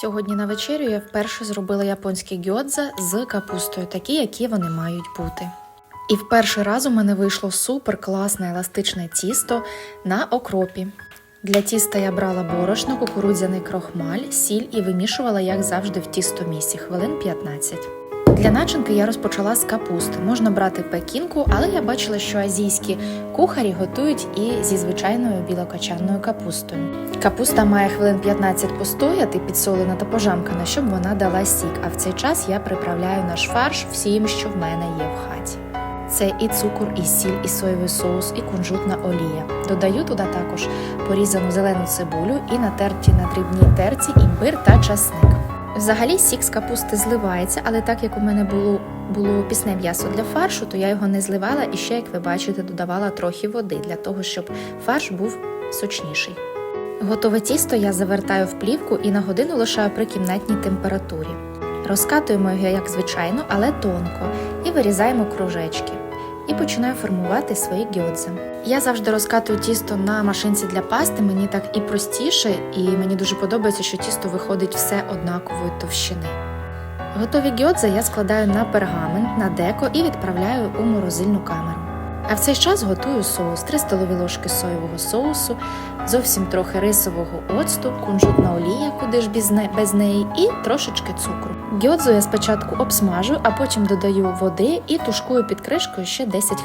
Сьогодні на вечерю я вперше зробила японські гьодза з капустою, такі, які вони мають бути. І в перший раз у мене вийшло супер класне еластичне тісто на окропі. Для тіста я брала борошно, кукурудзяний крохмаль, сіль і вимішувала, як завжди, в тісто місці хвилин 15. Для начинки я розпочала з капусти. Можна брати пекінку, але я бачила, що азійські кухарі готують і зі звичайною білокочанною капустою. Капуста має хвилин 15 постояти, підсолена та пожамкана, щоб вона дала сік. А в цей час я приправляю наш фарш всім, що в мене є в хаті. Це і цукор, і сіль, і соєвий соус, і кунжутна олія. Додаю туди також порізану зелену цибулю і натерті на дрібній терці імбир та часник. Взагалі сік з капусти зливається, але так як у мене було, було пісне м'ясо для фаршу, то я його не зливала і ще, як ви бачите, додавала трохи води для того, щоб фарш був сочніший. Готове тісто я завертаю в плівку і на годину лишаю при кімнатній температурі. Розкатуємо його як звичайно, але тонко, і вирізаємо кружечки. І починаю формувати свої гьодзи. Я завжди розкатую тісто на машинці для пасти, мені так і простіше, і мені дуже подобається, що тісто виходить все однакової товщини. Готові гьодзи я складаю на пергамент, на деко і відправляю у морозильну камеру. А в цей час готую соус: 3 столові ложки соєвого соусу, зовсім трохи рисового оцту, кунжутна олія, куди ж без неї, і трошечки цукру. Гьодзу я спочатку обсмажу, а потім додаю води і тушкую під кришкою ще 10 хвилин.